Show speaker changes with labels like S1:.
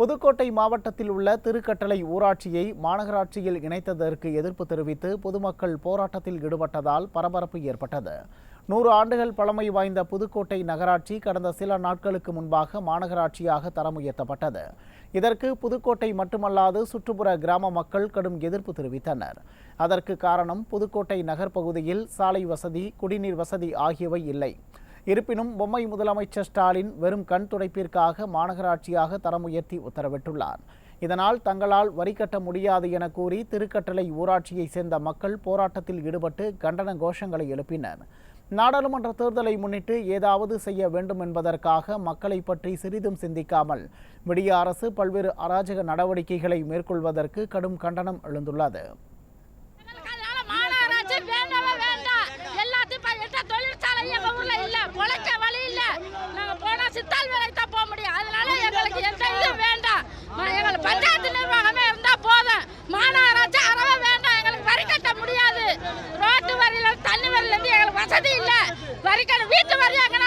S1: புதுக்கோட்டை மாவட்டத்தில் உள்ள திருக்கட்டளை ஊராட்சியை மாநகராட்சியில் இணைத்ததற்கு எதிர்ப்பு தெரிவித்து பொதுமக்கள் போராட்டத்தில் ஈடுபட்டதால் பரபரப்பு ஏற்பட்டது. நூறு ஆண்டுகள் பழமை வாய்ந்த புதுக்கோட்டை நகராட்சி கடந்த சில நாட்களுக்கு முன்பாக மாநகராட்சியாக தரம் உயர்த்தப்பட்டது. இதற்கு புதுக்கோட்டை மட்டுமல்லாது சுற்றுப்புற கிராம மக்கள் கடும் எதிர்ப்பு தெரிவித்தனர். அதற்கு காரணம் புதுக்கோட்டை நகர் பகுதியில் சாலை வசதி குடிநீர் வசதி ஆகியவை இல்லை. இருப்பினும் பொம்மை முதலமைச்சர் ஸ்டாலின் வெறும் கண் துடைப்பிற்காக மாநகராட்சியாக தரம் உயர்த்தி உத்தரவிட்டுள்ளார். இதனால் தங்களால் வரி கட்ட முடியாது என கூறி திருக்கட்டளை ஊராட்சியை சேர்ந்த மக்கள் போராட்டத்தில் ஈடுபட்டு கண்டன கோஷங்களை எழுப்பினர். நாடாளுமன்ற தேர்தலை முன்னிட்டு ஏதாவது செய்ய வேண்டும் என்பதற்காக மக்களை பற்றி சிறிதும் சிந்திக்காமல் விடிய அரசு பல்வேறு அராஜக நடவடிக்கைகளை மேற்கொள்வதற்கு கடும் கண்டனம் எழுந்துள்ளது. வரிக்கணும் வீட்டு வரியாங்க